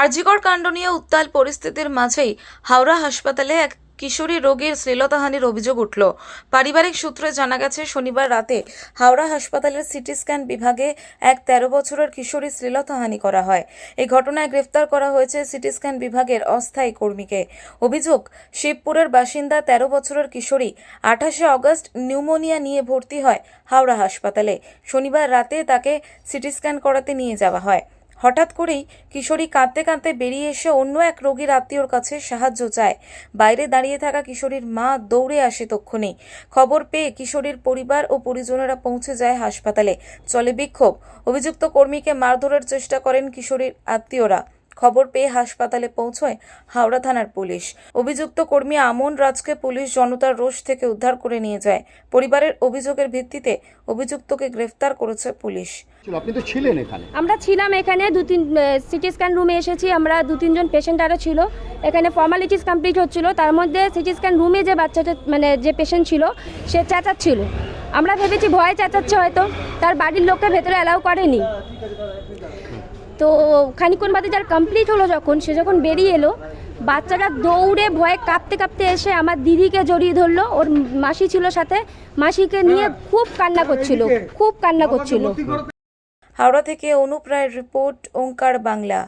আরজিকর কাণ্ড নিয়ে উত্তাল পরিস্থিতির মাঝেই হাওড়া হাসপাতালে এক কিশোরী রোগীর শ্লীলতাহানির অভিযোগ উঠল। পারিবারিক সূত্রে জানা গেছে, শনিবার রাতে হাওড়া হাসপাতালের সিটি স্ক্যান বিভাগে এক তেরো বছরের কিশোরী শ্লীলতাহানি করা হয়। এই ঘটনায় গ্রেফতার করা হয়েছে সিটি স্ক্যান বিভাগের অস্থায়ী কর্মীকে। অভিযোগ, শিবপুরের বাসিন্দা তেরো বছরের কিশোরী আঠাশে অগস্ট নিউমোনিয়া নিয়ে ভর্তি হয় হাওড়া হাসপাতালে। শনিবার রাতে তাকে সিটি স্ক্যান করাতে নিয়ে যাওয়া হয়। হঠাৎ করেই কিশোরী কাঁদতে কাঁদতে বেরিয়ে এসে অন্য এক রোগীর আত্মীয়র কাছে সাহায্য চায়। বাইরে দাঁড়িয়ে থাকা কিশোরীর মা দৌড়ে আসে তক্ষণেই খবর পেয়ে কিশোরীর পরিবার ও পরিজনেরা পৌঁছে যায় হাসপাতালে। চলে বিক্ষোভ। অভিযুক্ত কর্মীকে মারধরের চেষ্টা করেন কিশোরীর আত্মীয়রা। খবর পেয়ে হাসপাতালে পৌঁছয় হাওড়া থানার পুলিশ। অভিযুক্ত কর্মী আমন রাজকে পুলিশ জনতার রোষ থেকে উদ্ধার করে নিয়ে যায়। পরিবারের অভিযোগের ভিত্তিতে অভিযুক্তকে গ্রেফতার করেছে পুলিশ। আপনি তো ছিলেন এখানে। আমরা ছিলাম এখানে দু তিন সিটি স্ক্যান রুমে এসেছি আমরা দু তিনজন পেশেন্ট আরও ছিল। এখানে ফর্মালিটিস কমপ্লিট হচ্ছিল তার মধ্যে সিটি স্ক্যান রুমে যে বাচ্চাটা মানে যে পেশেন্ট ছিল সে চেঁচাচ্ছিল আমরা ভেবেছি ভয়ে চেঁচাচ্ছে হয়তো তার বাড়ির লোককে ভেতরে অ্যালাউ করেনি। তো খানিক্ষণ বাদে যার কমপ্লিট হলো যখন সে যখন বেরিয়ে এলো বাচ্চাটা দৌড়ে ভয়ে কাঁপতে কাঁপতে এসে আমার দিদিকে জড়িয়ে ধরলো। ওর মাসি ছিল সাথে। মাসিকে নিয়ে খুব কান্না করছিল খুব কান্না করছিল। হাওড়া থেকে অনুপ্রায় রিপোর্ট ওঙ্কার বাংলা।